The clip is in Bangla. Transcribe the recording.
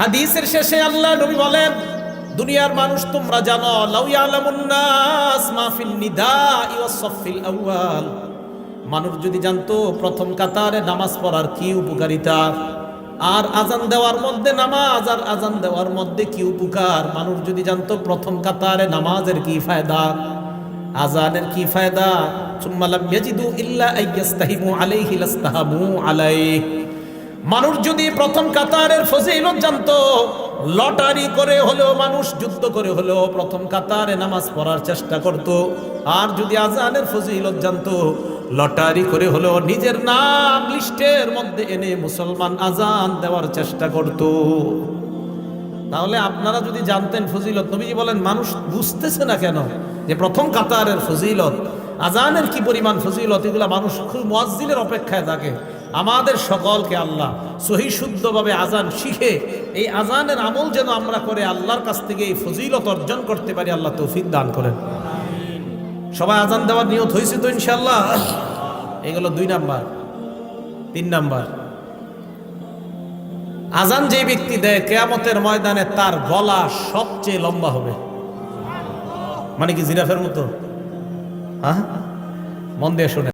হাদিসের শেষে আল্লাহ নবী বলেন, দুনিয়ার মানুষ তোমরা জানো মানুষ যদি জানতো প্রথম কাতারে নামাজ পড়ার কি উপকারিতা, আর আজান দেওয়ার মধ্যে নামাজ, আর আজান দেওয়ার মধ্যে কি উপকার, মানুষ যদি জানতো প্রথম কাতারে নামাজের কি ফায়দা আজানের কি ফায়দা সুম্মালাম ইয়াজিদু ইল্লা আইয়াস্তাহিমু আলাইহি লাস্তাহামু আলাইহি। মানুষ যদি প্রথম কাতারের ফজিলত জানতো, লটারি করে হলেও মানুষ, যুদ্ধ করে হলেও প্রথম কাতারে নামাজ পড়ার চেষ্টা করত। আর যদি আজানের ফজিলত জানতো, লটারি করে হলেও নিজের নাম লিস্টের মধ্যে এনে মুসলমান আজান দেওয়ার চেষ্টা করত। তাহলে আপনারা যদি জানতেন ফজিলত, নবীজি বলেন, মানুষ বুঝতেছে না কেন যে প্রথম কাতারের ফজিলত, আজানের কি পরিমাণ ফজিলত, এগুলা মানুষ খুব মসজিদের অপেক্ষায় থাকে। আমাদের সকলকে আল্লাহ সহি শুদ্ধভাবে আজান শিখে এই আজানের আমল যেন আমরা করে আল্লাহর কাছ থেকে এই ফজিলত অর্জন করতে পারি, আল্লাহ তৌফিক দান করেন। সবাই আজান দেওয়ার নিয়ত হয়েছে তো ইনশাল্লাহ এগুলো দুই নাম্বার। তিন নাম্বার। আজান যে ব্যক্তি দেয়, কেয়ামতের ময়দানে তার গলা সবচেয়ে লম্বা হবে। মানে কি জিরাফের মতো? হ্যাঁ? মন দিয়ে শোনে